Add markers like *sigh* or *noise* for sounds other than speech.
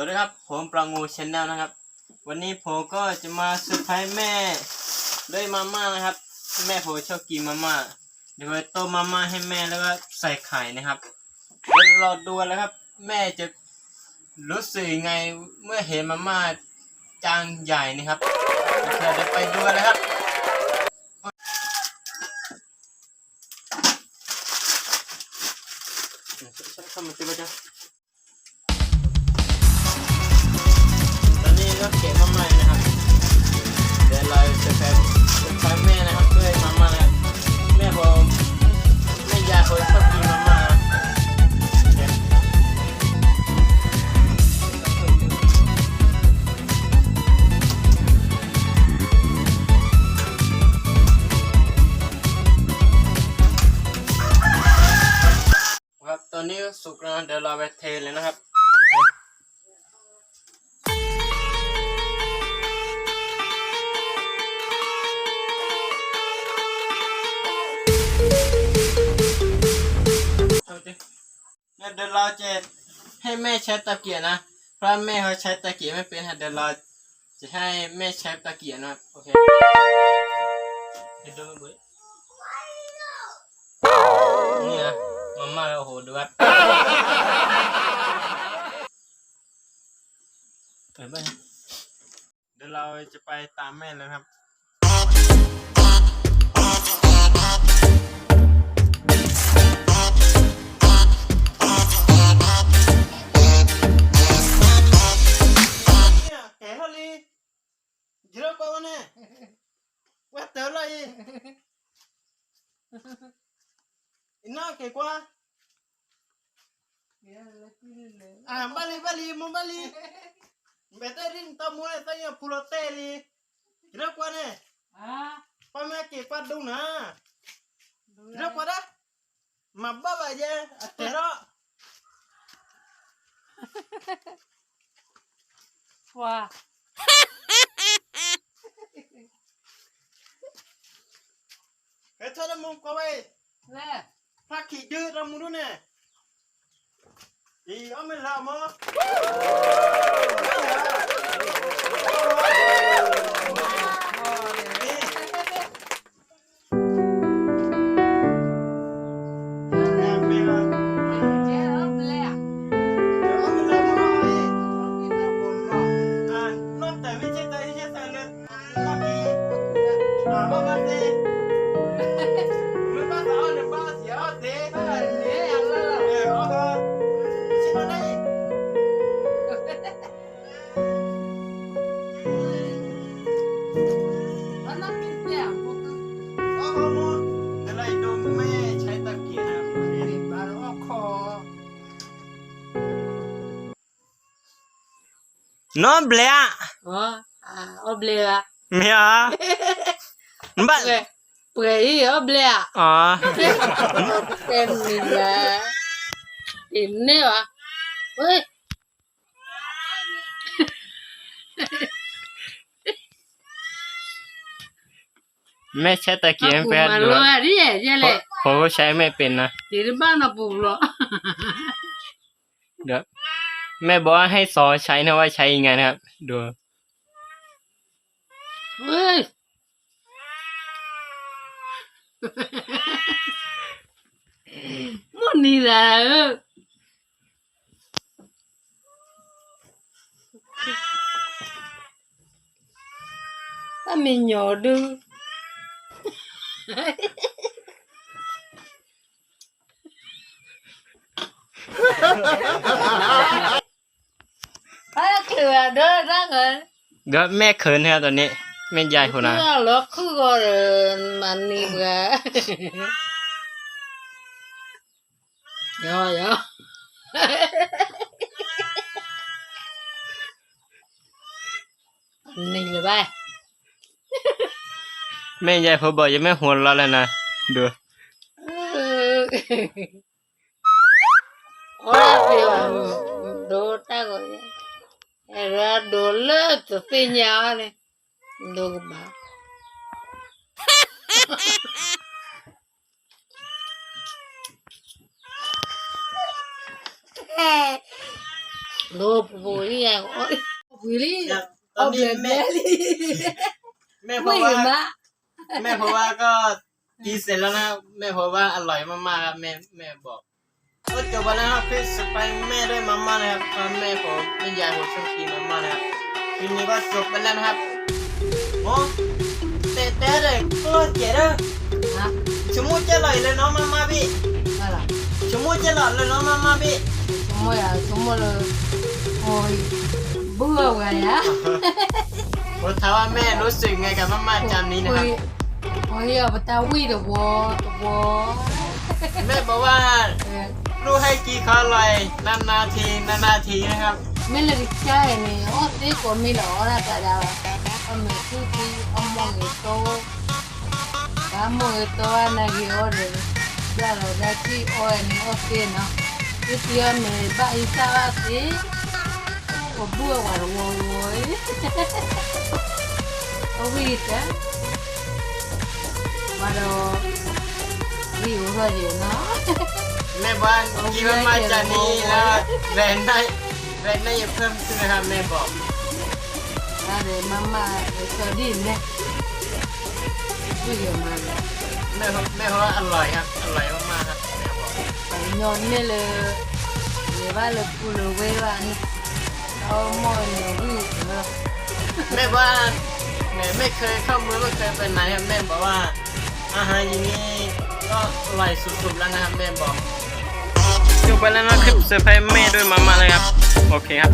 วัสดีครับ ผมปรางูชแนลนะครับ วันนี้ผมก็จะมาเซอร์ไพรส์แม่ด้วยมาม่านะครับ แม่ผมชอบกินมาม่าเดี๋ยวไปต้มมาม่าให้แม่แล้วก็ใส่ไข่นะครับเดี๋ยวรอดูแล้วครับ แม่จะรู้สึกไงเมื่อเห็นมาม่าจานใหญ่นะครับเคเดี๋ยวไปดูกันเลยครับ นี้ก็สุกแล้วนะเดี๋ยวเราไปเทเลยนะครับเอาดิเนี่ยเดี๋ยวเราจะให้แม่ใช้ตะเกียบนะ เพราะแม่เขาใช้ตะเกียบไม่เป็นฮะเดี๋ยวเราจะให้แม่ใช้ตะเกียบนะครับ โอเคเดี๋ยวดูมันบุ้ยนี่นะมาม่าโอ้โหดูครับเปิดบ้าง เดี๋ยวเราจะไปตามแม่แล้วครับ kẻ ho li dilo qua bên này quá tớ lại nó kẻ qua à bali bali mo bali battery તો મોડે તો અહીંયા ફૂલો તેલી રે કોને હા પમે કે પડ દઉં ના રે પડા મબ્બા બાજે તેરો વાહ એ તો મમ કોવાય લે ફાકી દે રમુરુ ને ઈ અમે લામો nó ble à ô *laughs* ble *laughs* à mẹ à bạn pre pre ý ô ble à em mình là tìm nè à ơi Ôi, mẹ sẽ ta kiếm mà phải mà được lo đi à, chứ lệ. ผมก็ใช้ไม่เป็นนะ Chỉ đến bao nó bù lo. เดี๋ยวแม่บอกว่าให้สอนใช้นะว่าใช้ยังไงนะครับ ดู Ôi. Muốn đi là Ta mình nhỏ đưa Ai kìa đưa ไปเขื่อนเด้อร่างเอ้ยเดี๋ยวแม่เขินฮะตอนนี้แม่ยายคนนั้นเมื่อล็อกคือก็เดินมันนี่แหละย่อย่อนี่เลยไป แม่ยายพอบอกยังไม่หัวเราะเลยนะดูโอ้ยพี่ว่าดูตาก็เราดูเลิศสิญญาเลยดูบ้า No, vui à, vui đi, ông về mẹ đi, mẹ bảo là แม่บอกว่าก็กินเสร็จแล้วนะครับแม่บอกว่าอร่อยมากๆครับแม่แม่บอกก็จบไปแล้วครับคลิปสไปแม่ด้วยมาม่านะครับเพราะแม่ผมเป็นยายผมชอบกินมาม่านะครับคลิปนี้ก็จบไปแล้วนะครับโอ้เตะเตะเลยก็เจ๋อเลย ha ชั่วโมงจะอร่อยเลยเนาะมาม่าพี่ ala ชั่วโมงจะอร่อยเลยเนาะมาม่าพี่ semua ya semua lo oi bua wa ya ผมถามว่าแม่รู้สึกไงกับมาม่าจานนี้นะครับ oi oi ya bata wi de wo de wo แม่บอกว่ารู้ให้กี่เขาอร่อยนานๆทีนานๆทีนะครับ me le chai ni o ti ko mi lo ora ta da o me tu ti o mo ni to ka mo ni to ana gi o de ya lo da ti o ni o ti no ti ti o me ba i sa ba ti o bu wa ro wo wo o wi ta มาดูวิวเขอยู่เนาะ แม่บ้านกินมาจากนี้แล้วแรนได้แรนได้เพิ่มขึ้นนะครับแม่บอก อะไรมามาเซอร์ดินเนี่ยวิวมาเลยแม่เขาแม่เขาว่าอร่อยครับ อร่อยมากๆครับแม่บอกไปยอนเนี่ยเลยหรือว่าเราปูเราเววานเอาหม้อเนี่ยวิวแม่บ้านแม่ไม่เคยเข้ามือไม่เคยไปไหนครับแม่บอกว่า อาหารอย่างนี้ก็อร่อยสุดๆแล้วนะครับแม่บอกจบไปแล้วนะคลิปเซอร์ไพรส์แม่ด้วยมาม่าเลยครับ โอเคครับ